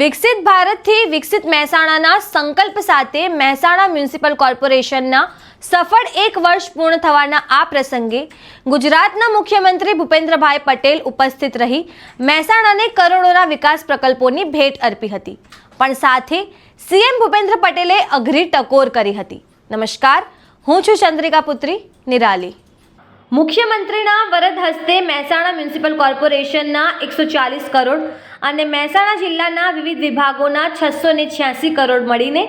વિકસિત ભારતથી વિકસિત મહેસાણાના સંકલ્પ સાથે મહેસાણા મ્યુનિસિપલ કોર્પોરેશનના સફળ એક વર્ષ પૂર્ણ થવાના આ પ્રસંગે ગુજરાતના મુખ્યમંત્રી ભૂપેન્દ્રભાઈ પટેલ ઉપસ્થિત રહી મહેસાણાને કરોડોના વિકાસ પ્રકલ્પોની ભેટ અર્પી હતી. પણ સાથે સીએમ ભૂપેન્દ્ર પટેલે અઘરી ટકોર કરી હતી. નમસ્કાર, હું છું ચંદ્રિકા પુત્રી, નિરાલી. મુખ્યમંત્રીના વરદ હસ્તે મહેસાણા મ્યુનિસિપલ કોર્પોરેશનના એકસો ચાલીસ કરોડ અને મહેસાણા જિલ્લાના વિવિધ વિભાગોના છસો ને છ્યાસી કરોડ મળીને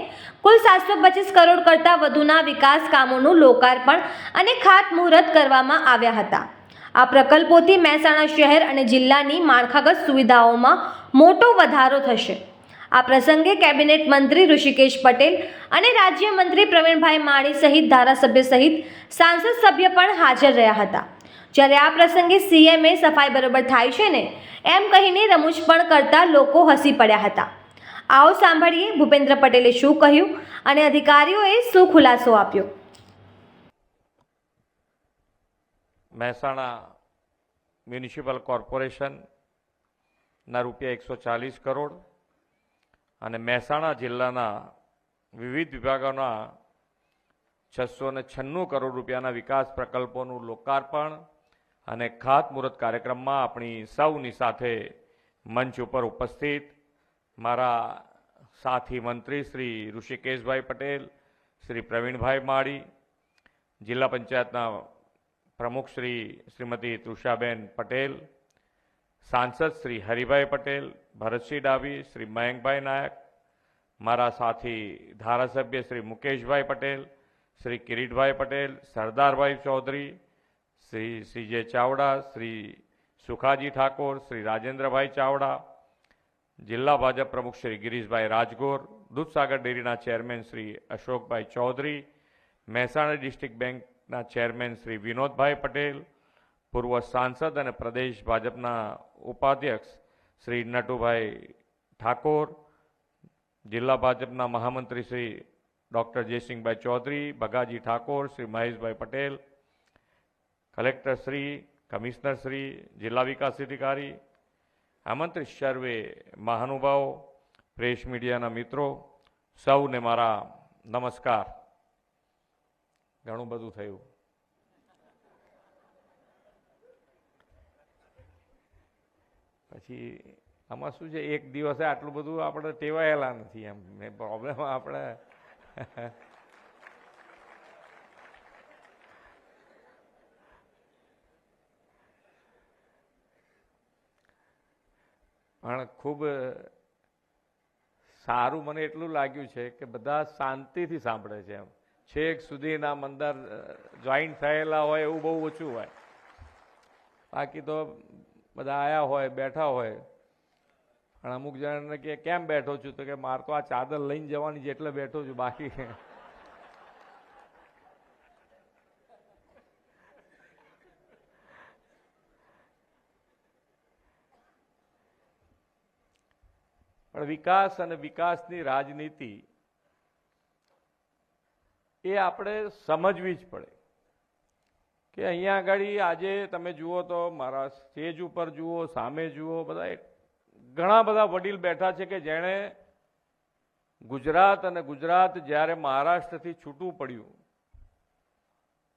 કુલ સાતસો પચીસ કરોડ કરતાં વધુના વિકાસ કામોનું લોકાર્પણ અને ખાતમુહૂર્ત કરવામાં આવ્યા હતા. આ પ્રકલ્પોથી મહેસાણા શહેર અને જિલ્લાની માળખાગત સુવિધાઓમાં મોટો વધારો થશે. આ પ્રસંગે કેબિનેટ મંત્રી ઋષિકેશ પટેલ અને રાજ્યમંત્રી પ્રવીણભાઈ માળી સહિત ધારાસભ્ય સહિત સાંસદ સભ્ય પણ હાજર રહ્યા હતા. જ્યારે આ પ્રસંગે સીએમએ સફાઈ બરોબર થાય છે ને, એમ કહીને રમૂજ પણ કરતા લોકો હસી પડ્યા હતા. આવો સાંભળીએ ભૂપેન્દ્ર પટેલે શું કહ્યું અને અધિકારીઓએ શું ખુલાસો આપ્યો. મહેસાણા મ્યુનિસિપલ કોર્પોરેશનના રૂપિયા એકસો ચાલીસ કરોડ અને મહેસાણા જિલ્લાના વિવિધ વિભાગોના છસો ને છન્નું કરોડ રૂપિયાના વિકાસ પ્રકલ્પોનું લોકાર્પણ અને ખાતમુહૂર્ત કાર્યક્રમમાં આપણી સૌની સાથે મંચ ઉપર ઉપસ્થિત મારા સાથી મંત્રી શ્રી ઋષિકેશભાઈ પટેલ, શ્રી પ્રવીણભાઈ માળી, જિલ્લા પંચાયતના પ્રમુખ શ્રી શ્રીમતી તૃષાબેન પટેલ સાંસદ શ્રી હરિભાઈ પટેલ ભરતસિંહ ડાભી શ્રી મયંકભાઈ નાયક મારા સાથી ધારાસભ્ય શ્રી મુકેશભાઈ પટેલ શ્રી કિરીટભાઈ પટેલ સરદારભાઈ ચૌધરી શ્રી સીજે ચાવડા શ્રી સુખાજી ઠાકોર શ્રી રાજેન્દ્રભાઈ ચાવડા જિલ્લા ભાજપ પ્રમુખ શ્રી ગિરીશભાઈ રાજગોર દૂધસાગર ડેરીના ચેરમેન શ્રી અશોકભાઈ ચૌધરી મહેસાણા ડિસ્ટ્રિક્ટ બેંકના ચેરમેન શ્રી વિનોદભાઈ પટેલ પૂર્વ સાંસદ અને પ્રદેશ ભાજપના ઉપાધ્યક્ષ શ્રી નટુભાઈ ઠાકોર, જિલ્લા ભાજપના મહામંત્રી શ્રી ડૉક્ટર જયસિંહભાઈ ચૌધરી, બગાજી ઠાકોર, શ્રી મહેશભાઈ પટેલ, કલેક્ટર શ્રી, કમિશનર શ્રી, જિલ્લા વિકાસ અધિકારી, આમંત્રિત સર્વે મહાનુભાવો, પ્રેસ મીડિયાના મિત્રો, સૌને મારા નમસ્કાર. ઘણું બધું થયું. પછી આમાં શું છે, એક દિવસે આટલું બધું આપણે ટેવાયેલા નથી એમ. પ્રોબ્લેમ આપણે પણ ખૂબ સારું મને એટલું લાગ્યું છે કે બધા શાંતિથી સાંભળે છે એમ. છેક સુધીના મંદર જોઈન્ટ થયેલા હોય એવું બહુ ઓછું હોય. બાકી તો બધા આયા હોય, બેઠા હોય. પણ અમુક જણાને કે, કેમ બેઠો છું? તો કે, મારે તો આ ચાદર લઈને જવાની છે એટલે બેઠો છું, બાકી પણ વિકાસ અને વિકાસની રાજનીતિ એ આપણે સમજવી જ પડે. કે અહીંયા આગળ આજે તમે જુઓ તો મારા સ્ટેજ ઉપર જુઓ, સામે જુઓ, બધા ઘણા બધા વડીલ બેઠા છે કે જેણે ગુજરાત અને ગુજરાત જ્યારે મહારાષ્ટ્રથી છૂટું પડ્યું,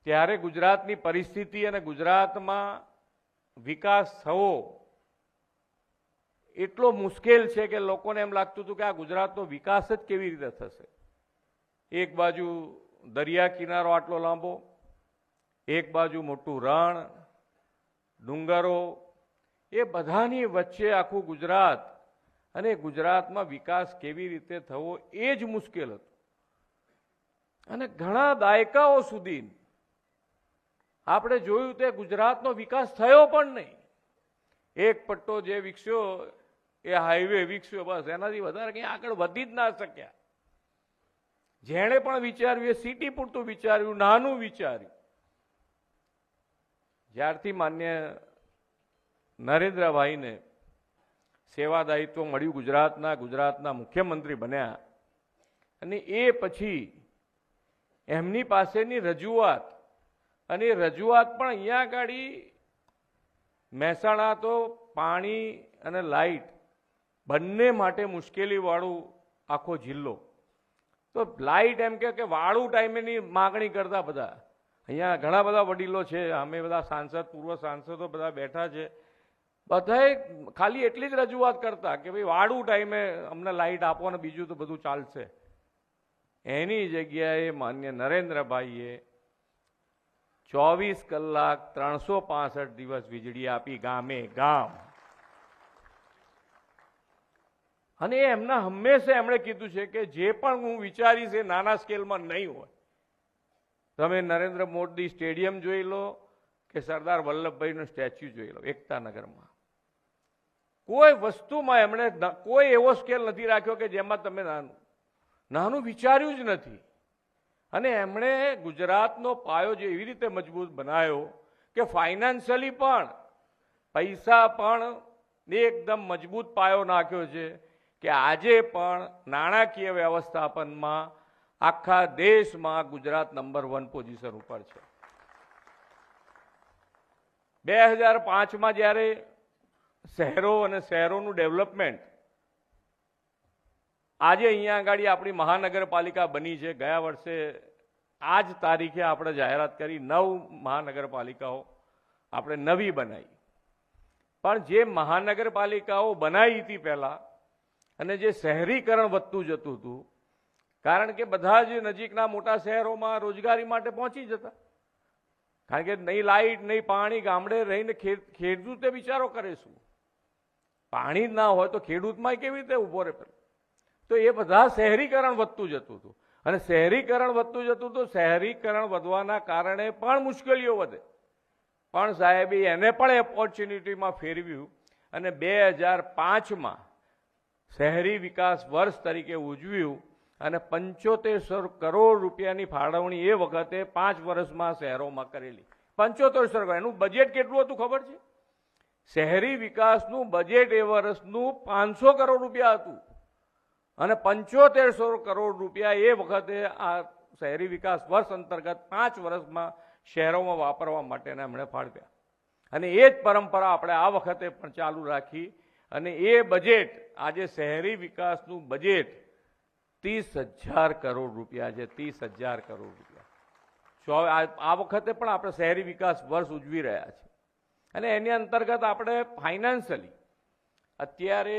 ત્યારે ગુજરાતની પરિસ્થિતિ અને ગુજરાતમાં વિકાસ થવો એટલો મુશ્કેલ છે કે લોકોને એમ લાગતું હતું કે આ ગુજરાતનો વિકાસ જ કેવી રીતે થશે. એક બાજુ દરિયા કિનારો આટલો લાંબો એક બાજુ મોટું રણ, ડુંગરો, એ બધાની વચ્ચે આખું ગુજરાત અને ગુજરાતમાં વિકાસ કેવી રીતે થવો એ જ મુશ્કેલ હતું. અને ઘણા દાયકાઓ સુધી આપણે જોયું તે ગુજરાતનો વિકાસ થયો પણ નહીં. એક પટ્ટો જે વિકસ્યો, એ હાઈવે વિકસ્યો, બસ એનાથી વધારે કંઈ આગળ વધી જ ના શક્યા. જેણે પણ વિચાર્યું, એ સિટી પૂરતું વિચાર્યું, નાનું વિચાર્યું. જ્યારથી માન્ય નરેન્દ્રભાઈને સેવા દાયિત્વ મળ્યું ગુજરાતના ગુજરાતના મુખ્યમંત્રી બન્યા અને એ પછી એમની પાસેની રજૂઆત અને રજૂઆત પણ અહીંયા આગળ મહેસાણા તો પાણી અને લાઇટ બંને માટે મુશ્કેલીવાળું આખો જિલ્લો. તો લાઇટ એમ કે કે વાળું ટાઈમેની માગણી કરતા બધા. અહીંયા ઘણા બધા વડીલો છે, અમે બધા સાંસદ, પૂર્વ સાંસદો બધા બેઠા છે. બધાએ ખાલી એટલી જ રજૂઆત કરતા કે ભાઈ વાળું ટાઈમે અમને લાઇટ આપો ને બીજું તો બધું ચાલશે. એની જગ્યાએ માન્ય નરેન્દ્રભાઈએ ચોવીસ કલાક ત્રણસો પાસઠ દિવસ વીજળી આપી ગામે ગામ. અને એમના હંમેશા એમણે કીધું છે કે જે પણ હું વિચારીશ એ નાના સ્કેલમાં નહીં હોય. તમે નરેન્દ્ર મોદી સ્ટેડિયમ જોઈ લો કે સરદાર વલ્લભભાઈનું સ્ટેચ્યુ જોઈ લો એકતા નગરમાં કોઈ વસ્તુમાં એમણે કોઈ એવો સ્કેલ નથી રાખ્યો કે જેમાં તમે નાનું નાનું વિચાર્યું જ નથી. અને એમણે ગુજરાતનો પાયો જે એવી રીતે મજબૂત બનાવ્યો કે ફાઇનાન્શિયલી પણ પૈસા પણ એકદમ મજબૂત પાયો નાખ્યો છે કે આજે પણ નાણાકીય વ્યવસ્થાપનમાં આખા દેશમાં ગુજરાત નંબર વન પોઝિશન ઉપર છે. બે હજાર પાંચમાં જ્યારે શહેરો અને શહેરોનું ડેવલપમેન્ટ આજે અહીંયા આગળ આપણી મહાનગરપાલિકા બની છે. ગયા વર્ષે આ જ તારીખે આપણે જાહેરાત કરી, નવ મહાનગરપાલિકાઓ આપણે નવી બનાવી. પણ જે મહાનગરપાલિકાઓ બનાવી હતી પહેલા અને જે શહેરીકરણ વધતું જતું હતું કારણ કે બધા જ નજીકના મોટા શહેરોમાં રોજગારી માટે પહોંચી જતા. કારણ કે નહીં લાઇટ, નહીં પાણી, ગામડે રહીને ખેડૂતે વિચારો કરે શું? પાણી ના હોય તો ખેડૂતમાં કેવી રીતે ઊભો રહે તો એ બધા શહેરીકરણ વધતું જતું હતું. અને શહેરીકરણ વધતું જતું હતું શહેરીકરણ વધવાના કારણે પણ મુશ્કેલીઓ વધે. પણ સાહેબે એને પણ ઓપોર્ચ્યુનિટીમાં ફેરવ્યું અને બે હજાર પાંચમાં શહેરી વિકાસ વર્ષ તરીકે ઉજવ્યું. અને પંચોતેરસો કરોડ રૂપિયાની ફાળવણી એ વખતે પાંચ વર્ષમાં શહેરોમાં કરેલી. પંચોતેરસો કરોડ. એનું બજેટ કેટલું હતું ખબર છે? શહેરી વિકાસનું બજેટ એ વર્ષનું પાંચસો કરોડ રૂપિયા હતું. અને પંચોતેરસો કરોડ રૂપિયા એ વખતે આ શહેરી વિકાસ વર્ષ અંતર્ગત પાંચ વર્ષમાં શહેરોમાં વાપરવા માટેના એમણે ફાળવ્યા અને એ જ પરંપરા આપણે આ વખતે પણ ચાલુ રાખી. અને એ બજેટ આજે શહેરી વિકાસનું બજેટ ત્રીસ હજાર કરોડ રૂપિયા છે, ત્રીસ હજાર કરોડ રૂપિયા. સો આ વખતે પણ આપણે શહેરી વિકાસ વર્ષ ઉજવી રહ્યા છે અને એની અંતર્ગત આપણે ફાઇનાન્શિયલી અત્યારે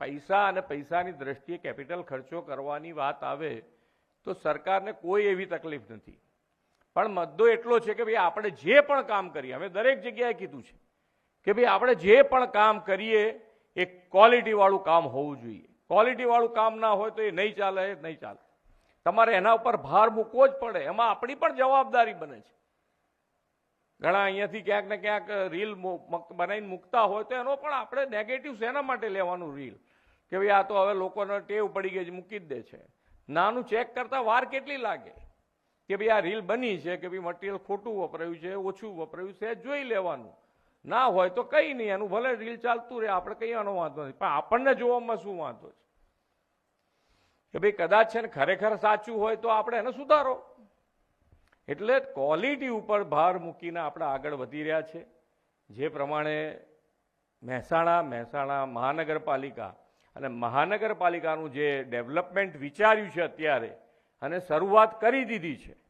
પૈસા અને પૈસાની દ્રષ્ટિએ કેપિટલ ખર્ચો કરવાની વાત આવે તો સરકારને કોઈ એવી તકલીફ નથી. પણ મુદ્દો એટલો છે કે ભાઈ આપણે જે પણ કામ કરીએ અમે દરેક જગ્યાએ કીધું છે કે ભાઈ આપણે જે પણ કામ કરીએ, એ ક્વોલિટીવાળું કામ હોવું જોઈએ. ક્વોલિટી વાળું કામ ના હોય તો એ નહીં ચાલે નહીં ચાલે. તમારે એના ઉપર ભાર મૂકવો જ પડે. એમાં આપણી પણ જવાબદારી બને છે. ઘણા અહીંયાથી ક્યાંક ને ક્યાંક રીલ બનાવીને મૂકતા હોય તો એનો પણ આપણે નેગેટિવ શેના માટે લેવાનું રીલ કે ભાઈ આ તો હવે લોકોને ટેવ પડી ગઈ છે, મૂકી જ દે છે. નાનું ચેક કરતા વાર કેટલી લાગે? કે ભાઈ આ રીલ બની છે, કે ભાઈ મટીરિયલ ખોટું વપરાયું છે, ઓછું વપરાયું છે જોઈ લેવાનું. ના હોય તો કંઈ નહીં, એનું ભલે રીલ ચાલતું રહે, આપણે કંઈ આનો વાંધો નથી. પણ આપણને જોવામાં શું વાંધો છે? કે ભાઈ કદાચ છે ને ખરેખર સાચું હોય તો આપણે એને સુધારો. એટલે ક્વોલિટી ઉપર ભાર મૂકીને આપણે આગળ વધી રહ્યા છે. જે પ્રમાણે મહેસાણા મહેસાણા મહાનગરપાલિકા અને મહાનગરપાલિકાનું જે ડેવલપમેન્ટ વિચાર્યું છે અત્યારે અને શરૂઆત કરી દીધી છે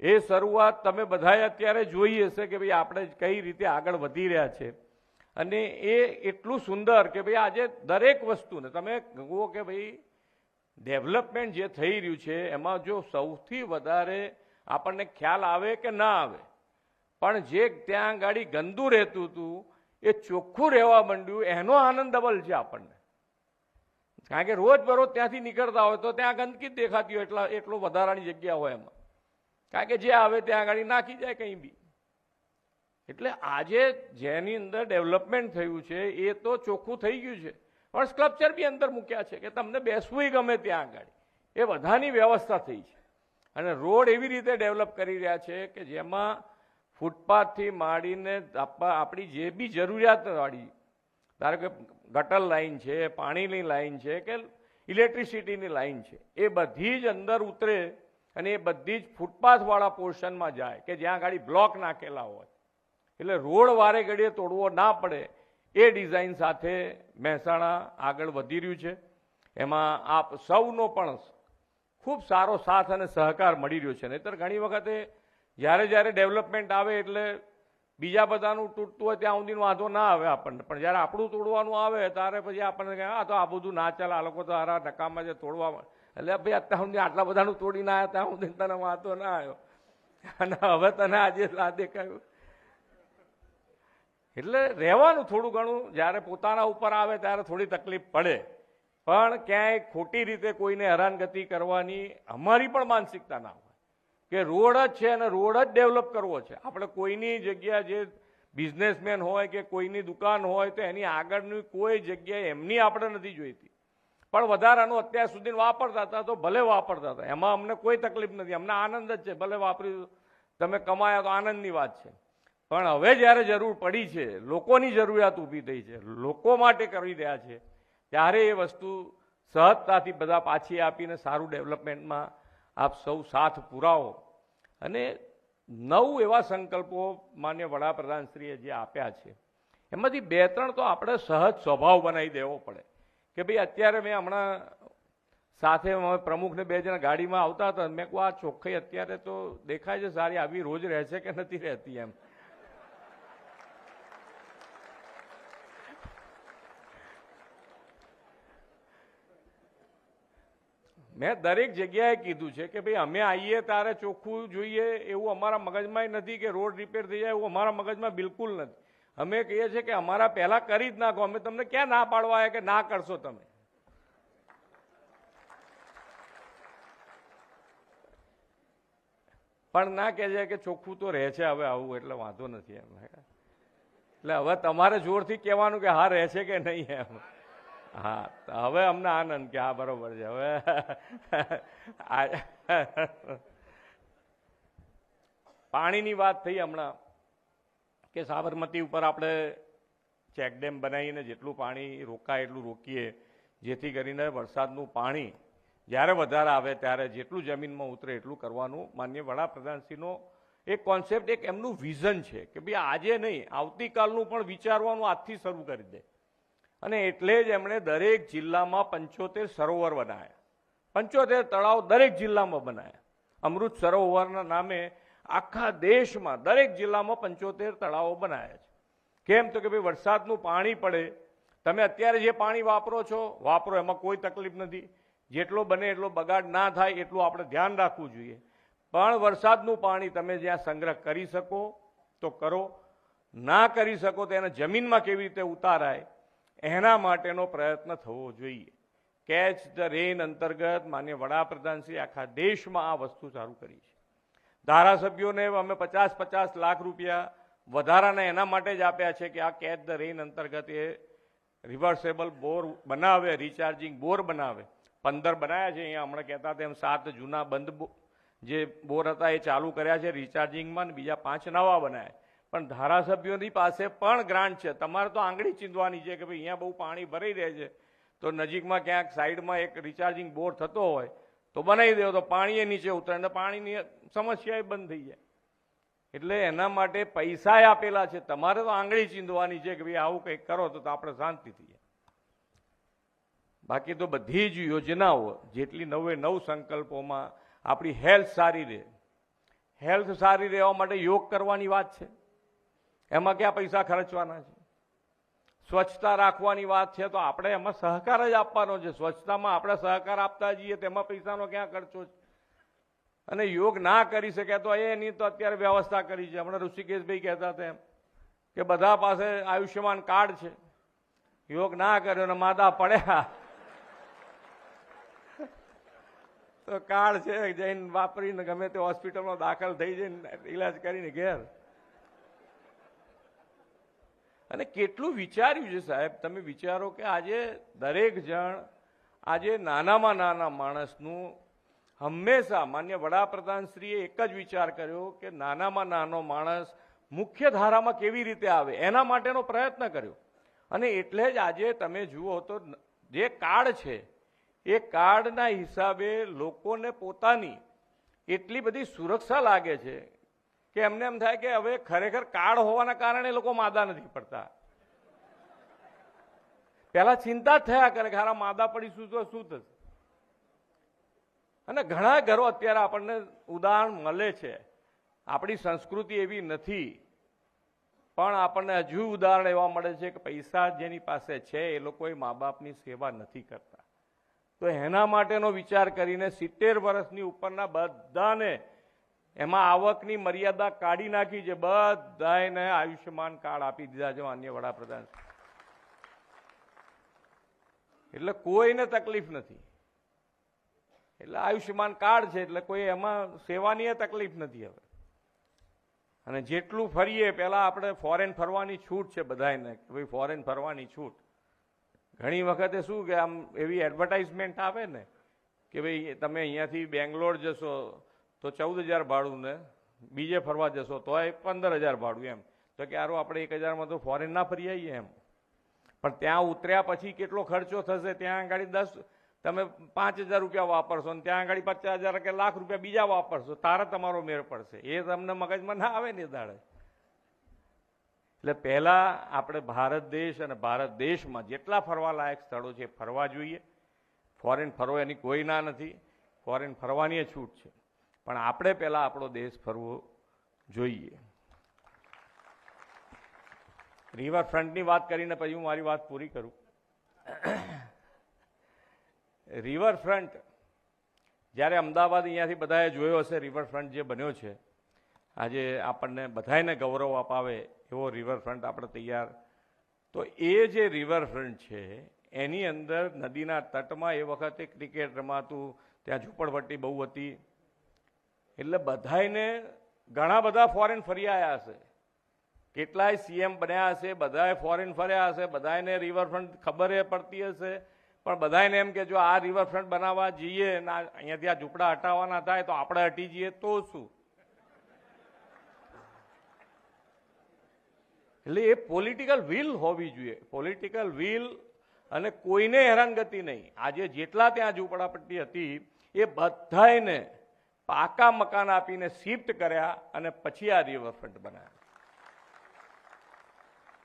એ શરૂઆત તમે બધાએ અત્યારે જોઈ હશે કે ભાઈ આપણે કઈ રીતે આગળ વધી રહ્યા છે. અને એ એટલું સુંદર કે ભાઈ આજે દરેક વસ્તુને તમે કહો કે ભાઈ ડેવલપમેન્ટ જે થઈ રહ્યું છે, એમાં જો સૌથી વધારે આપણને ખ્યાલ આવે કે ના આવે, પણ જે ત્યાં ગાડી ગંદુ રહેતું હતું, એ ચોખ્ખું રહેવા માંડ્યું, એનો આનંદ ડબલ છે આપણને. કારણ કે રોજ બરોજ ત્યાંથી નીકળતા હોય તો ત્યાં ગંદકી જ દેખાતી હોય, એટલા એટલો વધારાની જગ્યા હોય એમાં. કારણ કે જે આવે ત્યાં આગળ નાખી જાય કંઈ બી. એટલે આજે જેની અંદર ડેવલપમેન્ટ થયું છે, એ તો ચોખ્ખું થઈ ગયું છે. પણ સ્કલ્પચર બી અંદર મૂક્યા છે કે તમને બેસવું ગમે ત્યાં આગળ. એ બધાની વ્યવસ્થા થઈ છે. અને રોડ એવી રીતે ડેવલપ કરી રહ્યા છે કે જેમાં ફૂટપાથથી માંડીને આપણી જે બી જરૂરિયાત વાળી ધારો કે ગટર લાઈન છે, પાણીની લાઈન છે કે ઇલેક્ટ્રિસિટીની લાઇન છે, એ બધી જ અંદર ઉતરે અને એ બધી જ ફૂટપાથવાળા પોર્શનમાં જાય કે જ્યાં ગાડી બ્લોક નાખેલા હોય. એટલે રોડ વારે ઘડીએ તોડવો ના પડે એ ડિઝાઇન સાથે મહેસાણા આગળ વધી રહ્યું છે. એમાં આપ સૌનો પણ ખૂબ સારો સાથ અને સહકાર મળી રહ્યો છે. નહીતર ઘણી વખતે જ્યારે જ્યારે ડેવલપમેન્ટ આવે એટલે બીજા બધાનું તૂટતું હોય ત્યાં સુધીનો વાંધો ના આવે આપણને. પણ જ્યારે આપણું તોડવાનું આવે, ત્યારે પછી આપણને કહે, આ તો આ બધું ના ચાલે. આ લોકો તો હારા નકામમાં છે તોડવા એટલે ભાઈ અત્યાર સુધી આટલા બધાનું તોડીને આવ્યા ત્યાં સુધી તને વાંધો ના આવ્યો. અને હવે તને આજે આ દેખાયું. એટલે રહેવાનું થોડું ઘણું, જ્યારે પોતાના ઉપર આવે ત્યારે થોડી તકલીફ પડે. પણ ક્યાંય ખોટી રીતે કોઈને હેરાનગતિ કરવાની અમારી પણ માનસિકતા ના હોય. કે રોડ જ છે અને રોડ જ ડેવલપ કરવો છે. આપણે કોઈની જગ્યા જે બિઝનેસમેન હોય કે કોઈની દુકાન હોય તો એની આગળની કોઈ જગ્યાએ એમની આપણે નથી જોઈતી. પણ વધારાનું અત્યાર સુધી વાપરતા હતા તો ભલે વાપરતા હતા. એમાં અમને કોઈ તકલીફ નથી. અમને આનંદ જ છે. ભલે વાપરી તમે કમાયા તો આનંદની વાત છે. પણ હવે જ્યારે જરૂર પડી છે, લોકોની જરૂરિયાત ઊભી થઈ છે, લોકો માટે કરી રહ્યા છે, ત્યારે એ વસ્તુ સહજતાથી બધા પાછી આપીને સારું ડેવલપમેન્ટમાં આપ સૌ સાથ પુરાવો. અને નવ એવા સંકલ્પો માન્ય વડાપ્રધાનશ્રીએ જે આપ્યા છે, એમાંથી બે ત્રણ તો આપણે સહજ સ્વભાવ બનાવી દેવો પડે. કે ભાઈ અત્યારે મેં હમણાં સાથે પ્રમુખને બે જણા ગાડીમાં આવતા હતા, મેં કહું આ ચોખ્ખાઈ અત્યારે તો દેખાય છે સારી, આવી રોજ રહેશે કે નથી રહેતી એમ. મેં દરેક જગ્યાએ કીધું છે કે ભાઈ, અમે આવીએ તારે ચોખ્ખું જોઈએ, એવું અમારા મગજમાં નથી કે રોડ રિપેર થઈ જાય, એવું અમારા મગજમાં બિલકુલ નથી. અમે કહીએ છીએ કે અમારા પહેલા કરી જ નાખો. અમે તમને ક્યાં ના પાડવા આવ્યા કે ના કરશો તમે? પણ ના કહે છે કે ચોખ્ખું તો રહે છે, હવે આવું એટલે વાંધો નથી એમ. એટલે હવે તમારે જોરથી કહેવાનું કે હા, રહે છે કે નહીં એમ. હા હવે અમને આનંદ કે હા, બરોબર છે. હવે પાણીની વાત થઈ હમણાં. કે સાબરમતી ઉપર આપણે ચેકડેમ બનાવીને જેટલું પાણી રોકાય એટલું રોકીએ, જેથી કરીને વરસાદનું પાણી જ્યારે વધારે આવે ત્યારે જેટલું જમીનમાં ઉતરે એટલું કરવાનું માન્ય વડાપ્રધાનશ્રીનો એક કોન્સેપ્ટ એક એમનું વિઝન છે કે ભાઈ આજે નહીં, આવતીકાલનું પણ વિચારવાનું આજથી શરૂ કરી દે. અને એટલે જ એમણે દરેક જિલ્લામાં પંચોતેર સરોવર બનાવ્યા પંચોતેર તળાવ દરેક જિલ્લામાં બનાવ્યા અમૃત સરોવરના નામે આખા દેશમાં, દરેક જિલ્લામાં પંચોતેર તળાવો બનાવ્યા છે. કેમ તો કે ભાઈ વરસાદનું પાણી પડે. તમે અત્યારે જે પાણી વાપરો છો, વાપરો, એમાં કોઈ તકલીફ નથી. જેટલો બને એટલો બગાડ ના થાય, એટલું આપણે ધ્યાન રાખવું જોઈએ. પણ વરસાદનું પાણી તમે જ્યાં સંગ્રહ કરી શકો, તો કરો. ના કરી શકો, તો એને જમીનમાં કેવી રીતે ઉતારાય, એના માટેનો પ્રયત્ન થવો જોઈએ. કેચ ધ રેન અંતર્ગત માન્ય વડાપ્રધાનશ્રી આખા દેશમાં આ વસ્તુ ચાલુ કરી છે. ધારાસભ્યોને અમે પચાસ પચાસ લાખ રૂપિયા વધારાના એના માટે જ આપ્યા છે કે આ કેચ ધ રેઇન અંતર્ગત એ રિવર્સેબલ બોર બનાવે, રિચાર્જિંગ બોર બનાવે. પંદર બનાવ્યા છે, અહીંયા હમણાં કહેતા તેમ સાત જૂના બંધ જે બોર હતા એ ચાલુ કર્યા છે રિચાર્જિંગમાં ને બીજા પાંચ નવા બનાવ્યા પણ ધારાસભ્યોની પાસે પણ ગ્રાન્ટ છે. તમારે તો આંગળી ચીંધવાની છે કે ભાઈ અહીંયા બહુ પાણી ભરાઈ રહે છે. તો નજીકમાં ક્યાંક સાઈડમાં એક રિચાર્જિંગ બોર થતો હોય તો બનાવી દેવો, તો પાણી એ નીચે ઉતરે ને પાણીની સમસ્યા એ બંધ થઈ જાય. એટલે એના માટે પૈસા આપેલા છે. તમારે તો આંગળી ચીંધવાની છે કે ભાઈ આવું કંઈક કરો તો આપણે શાંતિથી બાકી તો બધી જ યોજનાઓ, જેટલી નવે નવ સંકલ્પોમાં આપણી હેલ્થ સારી રહે. હેલ્થ સારી રહેવા માટે યોગ કરવાની વાત છે. એમાં ક્યાં પૈસા ખર્ચવાના છે? સ્વચ્છતા રાખવાની વાત છે તો આપણે એમાં સહકાર જ આપવાનો છે. સ્વચ્છતામાં આપણે સહકાર આપતા જઈએ તેમાં પૈસાનો ક્યાં ખર્ચો છે? અને યોગ ના કરી શકે તો એની તો અત્યારે વ્યવસ્થા કરી છે. હમણાં ઋષિકેશભાઈ કહેતા હતા એમ કે બધા પાસે આયુષ્યમાન કાર્ડ છે. યોગ ના કર્યો ને માદા પડ્યા. તો કાર્ડ છે, જઈને વાપરીને ગમે તે હોસ્પિટલમાં દાખલ થઈ જઈને ઈલાજ કરીને ઘેર. અને કેટલું વિચાર્યું છે સાહેબ? તમે વિચારો કે આજે દરેક જણ, આજે નાનામાં નાના માણસનું હંમેશા માન્ય વડાપ્રધાનશ્રીએ એક જ વિચાર કર્યો કે નાનામાં નાનો માણસ મુખ્ય ધારામાં કેવી રીતે આવે એના માટેનો પ્રયત્ન કર્યો. અને એટલે જ આજે તમે જુઓ તો જે કાર્ડ છે, એ કાર્ડના હિસાબે લોકોને પોતાની એટલી બધી સુરક્ષા લાગે છે કે એમને એમ થાય કે હવે ખરેખર કાળ હોવાના કારણે લોકો માદા નથી પડતા. પહેલા ચિંતા થયા કરે કે હારા માદા પડીશું તો શું થશે? અને ઘણા ઘરો અત્યારે આપણને ઉદાહરણ મળે છે. આપણી સંસ્કૃતિ એવી નથી. પણ આપણને હજુ ઉદાહરણ એવા મળે છે કે પૈસા જેની પાસે છે એ લોકોએ મા બાપની સેવા નથી કરતા. તો એના માટેનો વિચાર કરીને સિત્તેર વર્ષની ઉપરના બધાને એમાં આવકની મર્યાદા કાઢી નાખી છે. બધાને આયુષ્યમાન કાર્ડ આપી દીધા છે માન્ય વડાપ્રધાન. એટલે કોઈને તકલીફ નથી. એટલે આયુષ્યમાન કાર્ડ છે, એટલે કોઈ એમાં સેવાની તકલીફ નથી હવે. અને જેટલું ફરીએ, પહેલા આપણે ફોરેન ફરવાની છૂટ છે બધાને કે ભાઈ ફોરેન ફરવાની છૂટ. ઘણી વખતે શું કે આમ એવી એડવર્ટાઇઝમેન્ટ આવે ને, કે ભાઈ તમે અહીંયાથી બેંગ્લોર જશો તો ચૌદ હજાર ભાડું ને બીજે ફરવા જશો, તોય પંદર હજાર ભાડું એમ. તો કે આરો આપણે એક હજારમાં તો ફોરેન ના ફરી આવીએ એમ. પણ ત્યાં ઉતર્યા પછી કેટલો ખર્ચો થશે? ત્યાં આગળ દસ, તમે પાંચ હજાર રૂપિયા વાપરશો ને ત્યાં આગળ પચાસ હજાર કે લાખ રૂપિયા બીજા વાપરશો. તારે તમારો મેળ પડશે. એ તમને મગજમાં ના આવે ને એ દાડે. એટલે પહેલા આપણે ભારત દેશ અને ભારત દેશમાં જેટલા ફરવા લાયક સ્થળો છે એ ફરવા જોઈએ. ફોરેન ફરવા એની કોઈ ના નથી. ફોરેન ફરવાની છૂટ છે. પણ આપણે પહેલા આપણો દેશ ફરવો જોઈએ. રિવરફ્રન્ટની વાત કરીને પછી હું મારી વાત પૂરી કરું. રિવરફ્રન્ટ જ્યારે અમદાવાદ અહીંયાથી બધાએ જોયો હશે રિવરફ્રન્ટ જે બન્યો છે, આજે આપણને બધાને ગૌરવ અપાવે એવો રિવરફ્રન્ટ આપણે તૈયાર. તો એ જે રિવરફ્રન્ટ છે, એની અંદર નદીના તટમાં એ વખતે ક્રિકેટ રમાતું, ત્યાં ઝૂંપડપટ્ટી બહુ હતી. એટલે બધાને ઘણા બધા ફોરેન ફરી આવ્યા હશે. કેટલાય સીએમ બન્યા હશે બધાએ ફોરેન ફર્યા હશે બધાને રિવરફ્રન્ટ ખબર પડતી હશે. પણ બધાને એમ કે જો આ રિવરફ્રન્ટ બનાવવા જઈએ ને અહીંયાથી આ ઝૂંપડા હટાવવાના થાય તો આપણે હટી જઈએ તો શું? એટલે એ પોલિટિકલ વિલ હોવી જોઈએ. પોલિટિકલ વિલ અને કોઈને હેરાનગતિ નહીં. આજે જેટલા ત્યાં ઝૂંપડાપટ્ટી હતી, એ બધાયને પાકા મકાન આપીને શિફ્ટ કર્યા અને પછી આ રિવરફ્રન્ટ બનાવ્યા.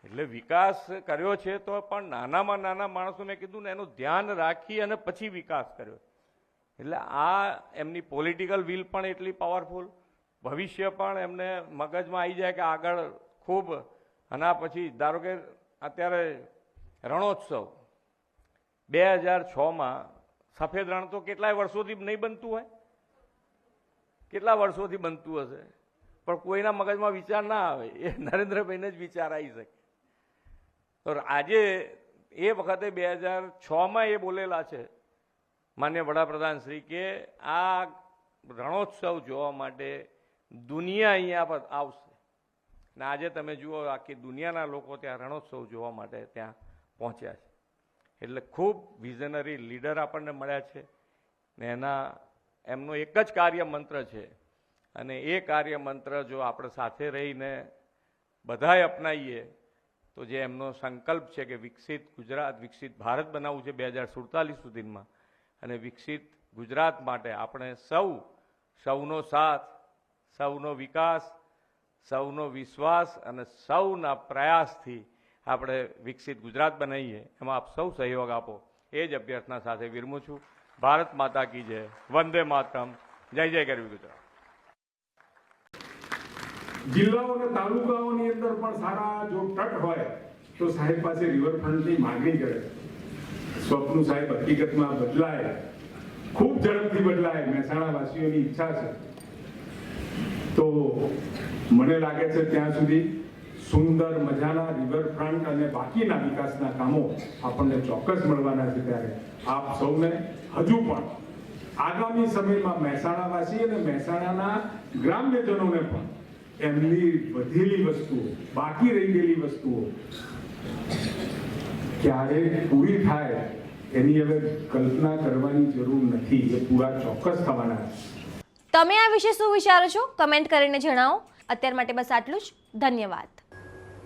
એટલે વિકાસ કર્યો છે તો પણ નાનામાં નાના માણસો મેં કીધું ને એનું ધ્યાન રાખી અને પછી વિકાસ કર્યો. એટલે આ એમની પોલિટિકલ વિલ પણ એટલી પાવરફુલ ભવિષ્ય પણ એમને મગજમાં આવી જાય કે આગળ ખૂબ. અને પછી ધારો કે અત્યારે રણોત્સવ, બે હજાર છમાં સફેદ રણ તો કેટલાય વર્ષોથી નહીં બનતું હોય. કેટલા વર્ષોથી બનતું હશે? પણ કોઈના મગજમાં વિચાર ના આવે. એ નરેન્દ્રભાઈને જ વિચાર આવી શકે. તો આજે એ વખતે બે હજાર છમાં એ બોલેલા છે. માન્ય વડાપ્રધાન શ્રી કે આ રણોત્સવ જોવા માટે દુનિયા અહીંયા પર આવશે. ને આજે તમે જુઓ આખી દુનિયાના લોકો ત્યાં રણોત્સવ જોવા માટે ત્યાં પહોંચ્યા છે. એટલે ખૂબ વિઝનરી લીડર આપણને મળ્યા છે. ને એના એમનો એક જ કાર્ય મંત્ર છે. અને એ કાર્ય મંત્ર જો આપણે સાથે રહીને બધાએ અપનાવીએ તો જે એમનો સંકલ્પ છે કે વિકસિત ગુજરાત, વિકસિત ભારત બનાવવું છે બે હજાર સુડતાલીસ સુધીમાં, અને વિકસિત ગુજરાત માટે આપણે સૌ, સૌનો સાથ, સૌનો વિકાસ, સૌનો વિશ્વાસ અને સૌના પ્રયાસથી આપણે વિકસિત ગુજરાત બનાવીએ. એમાં આપ સૌ સહયોગ આપો. એ જ અભ્યર્થના સાથે વિરમું છું. ભારત માતા કી જય. વંદે માતરમ. જય જય ગરવી ગુજરાત. જિલ્લાઓ અને તાલુકાઓની અંદર પણ સારા જો તટ હોય, તો સાહેબ પાસે રિવરફ્રન્ટની માગણી કરે. સ્વપ્ન સાહેબ હકીકતમાં બદલાય. ખૂબ ઝડપથી બદલાય. મહેસાણા વાસીઓની ઈચ્છા છે. તો મને લાગે છે ત્યાં સુધી સુંદર મજાના રિવરફ્રન્ટ અને બાકીના વિકાસના કામો આપણને ચોક્કસ મળવાના છે ત્યારે આપ સૌને હજુ પણ આગામી સમયમાં મહેસાણાવાસી અને મહેસાણાના ગ્રામ્યજનોને પણ એમની વધેલી વસ્તુઓ, બાકી રહી ગયેલી વસ્તુઓ ક્યારે પૂરી થાય એની હવે કલ્પના કરવાની જરૂર નથી, એ પૂરા ચોક્કસ થવાના તમે આ વિશે શું વિચારો છો? કમેન્ટ કરીને જણાવો. અત્યાર માટે બસ આટલું જ. ધન્યવાદ.